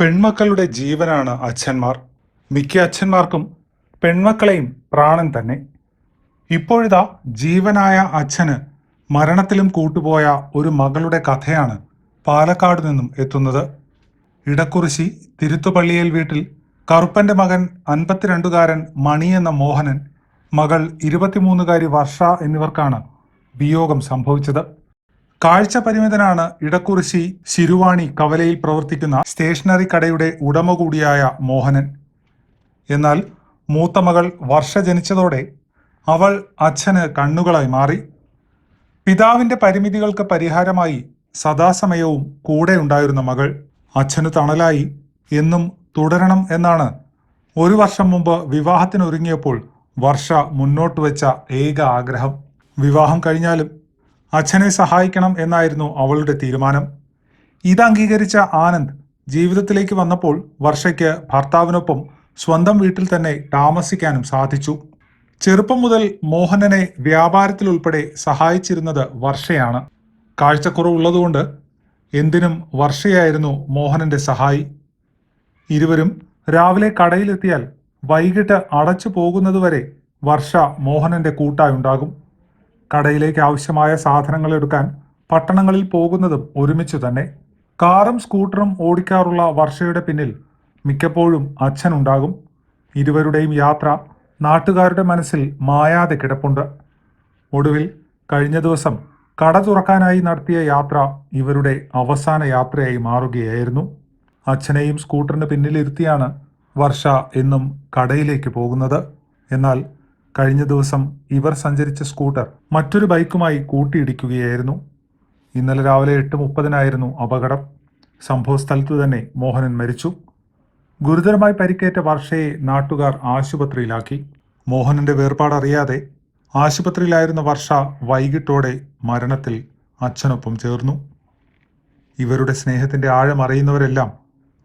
പെൺമക്കളുടെ ജീവനാണ് അച്ഛന്മാർ. മിക്ക അച്ഛന്മാർക്കും പെൺമക്കളെയും പ്രാണൻ തന്നെ. ഇപ്പോഴിതാ ജീവനായ അച്ഛന് മരണത്തിലും കൂട്ടുപോയ ഒരു മകളുടെ കഥയാണ് പാലക്കാട് നിന്നും എത്തുന്നത്. ഇടക്കുറിശി തിരുത്തുപള്ളിയേൽ വീട്ടിൽ കറുപ്പന്റെ മകൻ അൻപത്തിരണ്ടുകാരൻ മണി എന്ന മോഹനൻ മകൾ ഇരുപത്തിമൂന്നുകാരി വർഷ എന്നിവർക്കാണ് വിയോഗം സംഭവിച്ചത്. കാഴ്ച പരിമിതനാണ് ഇടക്കുറിശി ശിരുവാണി കവലയിൽ പ്രവർത്തിക്കുന്ന സ്റ്റേഷനറി കടയുടെ ഉടമ കൂടിയായ മോഹനൻ. എന്നാൽ മൂത്ത മകൾ വർഷ ജനിച്ചതോടെ അവൾ അച്ഛന് കണ്ണുകളായി മാറി. പിതാവിന്റെ പരിമിതികൾക്ക് പരിഹാരമായി സദാസമയവും കൂടെ ഉണ്ടായിരുന്ന മകൾ അച്ഛന് തണലായി. എന്നും തുടരണം എന്നാണ് ഒരു വർഷം മുമ്പ് വിവാഹത്തിനൊരുങ്ങിയപ്പോൾ വർഷ മുന്നോട്ട് വെച്ച ഏക ആഗ്രഹം. വിവാഹം കഴിഞ്ഞാലും അച്ഛനെ സഹായിക്കണം എന്നായിരുന്നു അവളുടെ തീരുമാനം. ഇത് അംഗീകരിച്ച ആനന്ദ് ജീവിതത്തിലേക്ക് വന്നപ്പോൾ വർഷയ്ക്ക് ഭർത്താവിനൊപ്പം സ്വന്തം വീട്ടിൽ തന്നെ താമസിക്കാനും സാധിച്ചു. ചെറുപ്പം മുതൽ മോഹനനെ വ്യാപാരത്തിൽ ഉൾപ്പെടെ സഹായിച്ചിരുന്നത് വർഷയാണ്. കാഴ്ചക്കുറവുള്ളതുകൊണ്ട് എന്തിനും വർഷയായിരുന്നു മോഹനന്റെ സഹായി. ഇരുവരും രാവിലെ കടയിലെത്തിയാൽ വൈകിട്ട് അടച്ചു പോകുന്നതുവരെ വർഷ മോഹനന്റെ കൂട്ടായുണ്ടാകും. കടയിലേക്ക് ആവശ്യമായ സാധനങ്ങൾ എടുക്കാൻ പട്ടണങ്ങളിൽ പോകുന്നതും ഒരുമിച്ച് തന്നെ കാറും സ്കൂട്ടറും ഓടിക്കാറുള്ള വർഷയുടെ പിന്നിൽ മിക്കപ്പോഴും അച്ഛനുണ്ടാകും. ഇരുവരുടെയും യാത്ര നാട്ടുകാരുടെ മനസ്സിൽ മായാതെ കിടപ്പുണ്ട്. ഒടുവിൽ കഴിഞ്ഞ ദിവസം കട തുറക്കാനായി നടത്തിയ യാത്ര ഇവരുടെ അവസാന യാത്രയായി മാറുകയായിരുന്നു. അച്ഛനെയും സ്കൂട്ടറിന് പിന്നിലിരുത്തിയാണ് വർഷ എന്നും കടയിലേക്ക് പോകുന്നത്. എന്നാൽ കഴിഞ്ഞ ദിവസം ഇവർ സഞ്ചരിച്ച സ്കൂട്ടർ മറ്റൊരു ബൈക്കുമായി കൂട്ടിയിടിക്കുകയായിരുന്നു. ഇന്നലെ രാവിലെ എട്ട് മുപ്പതിനായിരുന്നു അപകടം. സംഭവ സ്ഥലത്തു തന്നെ മോഹനൻ മരിച്ചു. ഗുരുതരമായി പരിക്കേറ്റ വർഷയെ നാട്ടുകാർ ആശുപത്രിയിലാക്കി. മോഹനന്റെ വേർപാടറിയാതെ ആശുപത്രിയിലായിരുന്ന വർഷ വൈകിട്ടോടെ മരണത്തിൽ അച്ഛനൊപ്പം ചേർന്നു. ഇവരുടെ സ്നേഹത്തിന്റെ ആഴമറിയുന്നവരെല്ലാം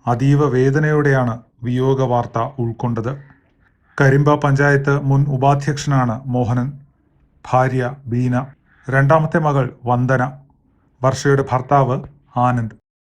അതീവ വേദനയോടെയാണ് വിയോഗ വാർത്ത ഉൾക്കൊണ്ടത്. കരിമ്പ പഞ്ചായത്ത് മുൻ ഉപാധ്യക്ഷനാണ് മോഹനൻ. ഭാര്യ ബീന. രണ്ടാമത്തെ മകൾ വന്ദന. വർഷയുടെ ഭർത്താവ് ആനന്ദ്.